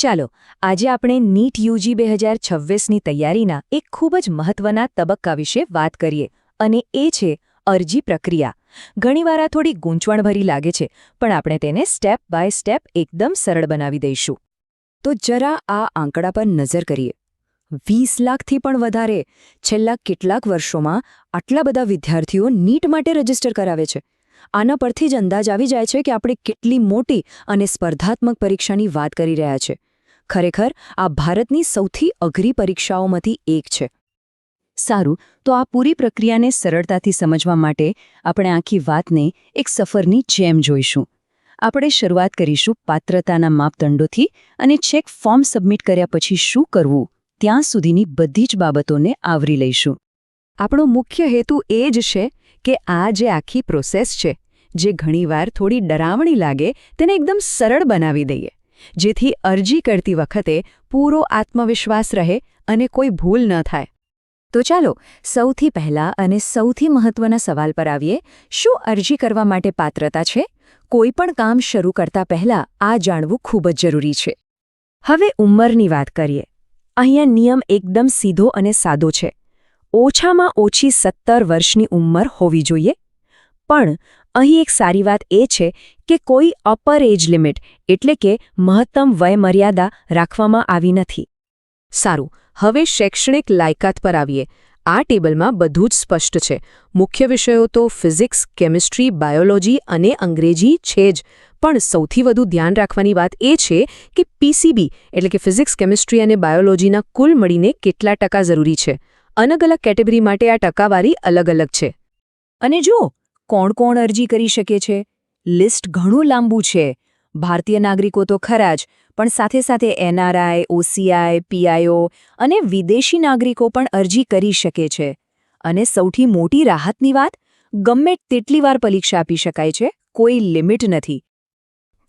ચાલો, આજે આપણે નીટ યુજી બે હજાર છવ્વીસની તૈયારીના એક ખૂબ જ મહત્વના તબક્કા વિશે વાત કરીએ અને એ છે અરજી પ્રક્રિયા. ઘણીવાર આ થોડી ગૂંચવણભરી લાગે છે, પણ આપણે તેને સ્ટેપ બાય સ્ટેપ એકદમ સરળ બનાવી દઈશું. તો જરા આ આંકડા પર નજર કરીએ. વીસ લાખથી પણ વધારે, છેલ્લા કેટલાક વર્ષોમાં આટલા બધા વિદ્યાર્થીઓ નીટ માટે રજિસ્ટર કરાવે છે. આના પરથી જ અંદાજ આવી જાય છે કે આપણે કેટલી મોટી અને સ્પર્ધાત્મક પરીક્ષાની વાત કરી રહ્યા છે. ખરેખર આ ભારતની સૌથી અઘરી પરીક્ષાઓમાંથી એક છે. સારું, તો આ પૂરી પ્રક્રિયાને સરળતાથી સમજવા માટે આપણે આખી વાતને એક સફરની જેમ જોઈશું. આપણે શરૂઆત કરીશું પાત્રતાના માપદંડોથી અને છેક ફોર્મ સબમિટ કર્યા પછી શું કરવું, ત્યાં સુધીની બધી જ બાબતોને આવરી લઈશું. આપણો મુખ્ય હેતુ એ જ છે કે આ જે આખી પ્રોસેસ છે, જે ઘણીવાર થોડી ડરાવણી લાગે, તેને એકદમ સરળ બનાવી દઈએ. જેથી અરજી કરતી વખતે પૂરો આત્મવિશ્વાસ રહે અને કોઈ ભૂલ ન થાય. તો ચાલો, સૌથી પહેલા અને સૌથી મહત્વના સવાલ પર આવીએ. શું અરજી કરવા માટે પાત્રતા છે? કોઈ પણ કામ શરૂ કરતા પહેલા આ જાણવું ખૂબ જ જરૂરી છે. હવે ઉંમરની વાત કરીએ. અહીંયા નિયમ એકદમ સીધો અને સાદો છે. ઓછામાં ઓછી સત્તર વર્ષની ઉંમર હોવી જોઈએ. પણ અહીં એક સારી વાત એ છે કે કોઈ અપર એજ લિમિટ એટલે કે મહત્તમ વયમર્યાદા રાખવામાં આવી નથી. સારું, હવે શૈક્ષણિક લાયકાત પર આવીએ. આ ટેબલમાં બધું જ સ્પષ્ટ છે. મુખ્ય વિષયો તો ફિઝિક્સ, કેમિસ્ટ્રી, બાયોલોજી અને અંગ્રેજી છે જ. પણ સૌથી વધુ ધ્યાન રાખવાની વાત એ છે કે પીસીબી એટલે કે ફિઝિક્સ, કેમિસ્ટ્રી અને બાયોલોજીના કુલ મળીને કેટલા ટકા જરૂરી છે. અલગ અલગ કેટેગરી માટે આ ટકાવારી અલગ અલગ છે. અને જુઓ કોણ કોણ અરજી કરી શકે છે? લિસ્ટ ઘણું લાંબુ છે. ભારતીય નાગરિકો તો ખરા જ, પણ સાથે સાથે એનઆરઆઈ ઓસીઆઈ પીઆઈઓ અને વિદેશી નાગરિકો પણ અરજી કરી શકે છે. અને સૌથી મોટી રાહતની વાત, ગમે તેટલી વાર પરીક્ષા આપી શકાય છે, કોઈ લિમિટ નથી.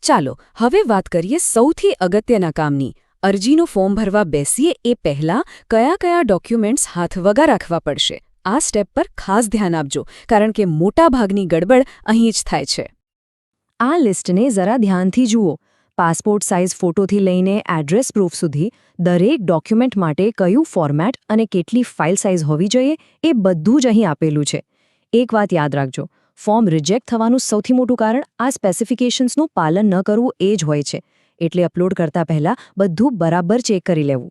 ચાલો, હવે વાત કરીએ સૌથી અગત્યના કામની. અરજીનું ફોર્મ ભરવા બેસીએ એ પહેલાં કયા કયા ડોક્યુમેન્ટ્સ હાથ વગા રાખવા પડશે? આ સ્ટેપ પર ખાસ ધ્યાન આપજો, કારણ કે મોટાભાગની ગડબડ અહીં જ થાય છે. આ લિસ્ટને જરા ધ્યાનથી જુઓ. પાસપોર્ટ સાઇઝ ફોટોથી લઈને એડ્રેસ પ્રૂફ સુધી દરેક ડોક્યુમેન્ટ માટે કયું ફોર્મેટ અને કેટલી ફાઇલ સાઇઝ હોવી જોઈએ એ બધું જ અહીં આપેલું છે. એક વાત યાદ રાખજો, ફોર્મ રિજેક્ટ થવાનું સૌથી મોટું કારણ આ સ્પેસિફિકેશન્સનું પાલન ન કરવું એ જ હોય છે. એટલે અપલોડ કરતા પહેલા બધું બરાબર ચેક કરી લેવું.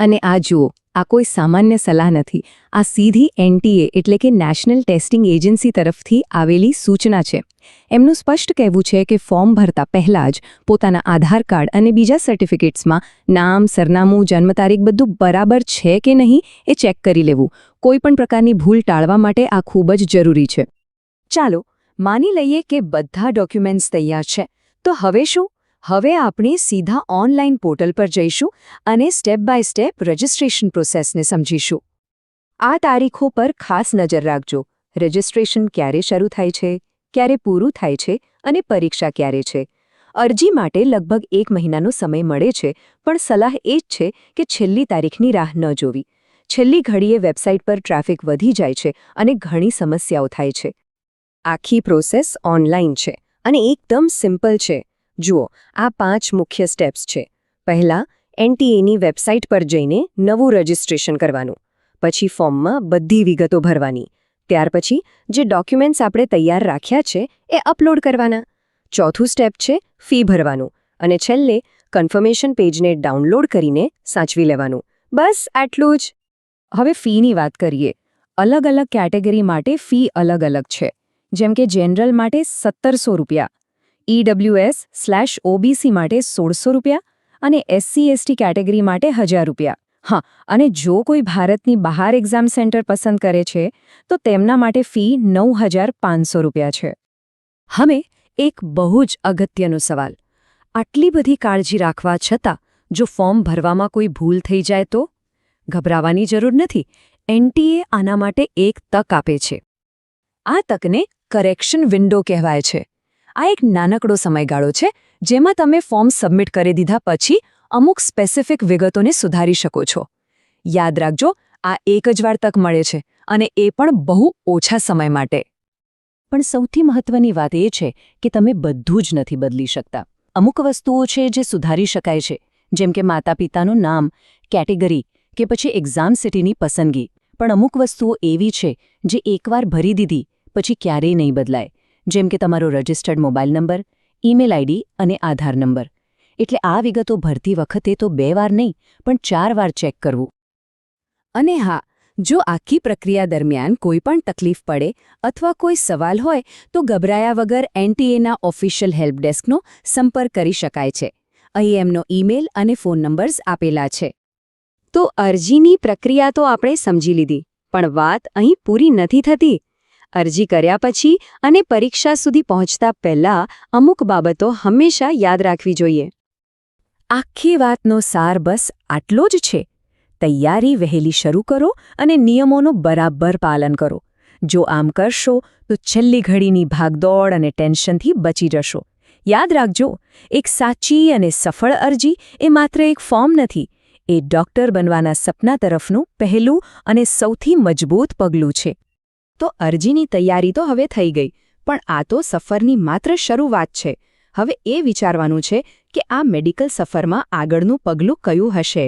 અને આ જુઓ આ કોઈ સામાન્ય સલાહ નથી. આ સીધી એનટીએ એટલે કે નેશનલ ટેસ્ટિંગ એજન્સી તરફથી આવેલી સૂચના છે. એમનું સ્પષ્ટ કહેવું છે કે ફોર્મ ભરતા પહેલાં જ પોતાના આધાર કાર્ડ અને બીજા સર્ટિફિકેટ્સમાં નામ, સરનામું જન્મ તારીખ બધું બરાબર છે કે નહીં એ ચેક કરી લેવું. કોઈપણ પ્રકારની ભૂલ ટાળવા માટે આ ખૂબ જ જરૂરી છે. ચાલો માની લઈએ કે બધા ડોક્યુમેન્ટ્સ તૈયાર છે. તો હવે શું? હવે આપણે સીધા ઓનલાઈન પોર્ટલ પર જઈશું અને સ્ટેપ બાય સ્ટેપ રજિસ્ટ્રેશન પ્રોસેસને સમજીશું. આ તારીખો પર ખાસ નજર રાખજો. રજિસ્ટ્રેશન ક્યારે શરૂ થાય છે, ક્યારે પૂરું થાય છે અને પરીક્ષા ક્યારે છે. અરજી માટે લગભગ એક મહિનાનો સમય મળે છે, પણ સલાહ એ જ છે કે છેલ્લી તારીખની રાહ ન જોવી. છેલ્લી ઘડીએ વેબસાઇટ પર ટ્રાફિક વધી જાય છે અને ઘણી સમસ્યાઓ થાય છે. આખી પ્રોસેસ ઓનલાઈન છે અને એકદમ સિમ્પલ છે. જુઓ, આ પાંચ મુખ્ય સ્ટેપ્સ છે. પહેલાં એનટીએની વેબસાઇટ પર જઈને નવું રજિસ્ટ્રેશન કરવાનું. પછી ફોર્મમાં બધી વિગતો ભરવાની. ત્યાર પછી, જે ડોક્યુમેન્ટ્સ આપણે તૈયાર રાખ્યા છે, એ અપલોડ કરવાના. ચોથું સ્ટેપ છે ફી ભરવાનું. અને છેલ્લે કન્ફર્મેશન પેજને ડાઉનલોડ કરીને સાચવી લેવાનું. બસ, આટલું જ. હવે ફીની વાત કરીએ. અલગ અલગ કેટેગરી માટે ફી અલગ અલગ છે. જેમ કે જનરલ માટે સત્તરસો રૂપિયા. ઈડબ્લ્યુએસ સ્લેશ ઓબીસી માટે સોળસો રૂપિયા અને એસસી એસટી કેટેગરી માટે હજાર રૂપિયા. હા, અને જો કોઈ ભારતની બહાર એક્ઝામ સેન્ટર પસંદ કરે છે, તો તેમના માટે ફી નવ હજાર પાંચસો રૂપિયા છે. હવે એક બહુ જ અગત્યનો સવાલ. આટલી બધી કાળજી રાખવા છતાં જો ફોર્મ ભરવામાં કોઈ ભૂલ થઈ જાય તો? ગભરાવાની જરૂર નથી. એનટીએ આના માટે એક તક આપે છે. આ તકને કરેક્શન વિન્ડો કહેવાય છે. આ એક નાનકડો સમયગાળો છે, જેમાં તમે ફોર્મ સબમિટ કરી દીધા પછી અમુક સ્પેસિફિક વિગતોને સુધારી શકો છો. યાદ રાખજો, આ એક જ વાર તક મળે છે અને એ પણ બહુ ઓછા સમય માટે. પણ સૌથી મહત્વની વાત એ છે કે તમે બધું જ નથી બદલી શકતા. અમુક વસ્તુઓ છે જે સુધારી શકાય છે, જેમ કે માતા પિતાનું નામ, કેટેગરી કે પછી એક્ઝામ સિટીની પસંદગી. પણ અમુક વસ્તુઓ એવી છે જે એકવાર ભરી દીધી, પછી ક્યારેય નહીં બદલાય. જેમ કે તમારો registered mobile number, email ID અને આધાર નંબર. એટલે આ વિગતો ભરતી વખતે તો બે વાર નહીં, પણ ચાર વાર ચેક કરવું. અને હા, જો આખી પ્રક્રિયા દરમિયાન કોઈ પણ તકલીફ પડે અથવા કોઈ સવાલ હોય, તો ગભરાયા વગર એનટીએના ઓફિશિયલ હેલ્પ ડેસ્કનો સંપર્ક કરી શકાય છે. અહીં એમનો ઈમેલ અને ફોન નંબર્સ આપેલા છે. તો અરજીની પ્રક્રિયા તો આપણે સમજી લીધી, પણ વાત અહીં પૂરી નથી થતી. અરજી કર્યા પછી અને પરીક્ષા સુધી પહોંચતા પહેલા અમુક બાબતો હંમેશા યાદ રાખવી જોઈએ. આખી વાતનો સાર બસ આટલો જ છે. તૈયારી વહેલી શરૂ કરો અને નિયમોનું બરાબર પાલન કરો. જો આમ કરશો, તો છેલ્લી ઘડીની ભાગદોડ અને ટેન્શનથી બચી જશો. યાદ રાખજો, એક સાચી અને સફળ અરજી એ માત્ર એક ફોર્મ નથી. એ ડોક્ટર બનવાના સપના તરફનું પહેલું અને સૌથી મજબૂત પગલું છે. તો અરજીની તૈયારી તો હવે થઈ ગઈ, પણ આ તો સફરની માત્ર શરૂઆત છે. હવે એ વિચારવાનું છે કે આ મેડિકલ સફરમાં આગળનું પગલું કયું હશે?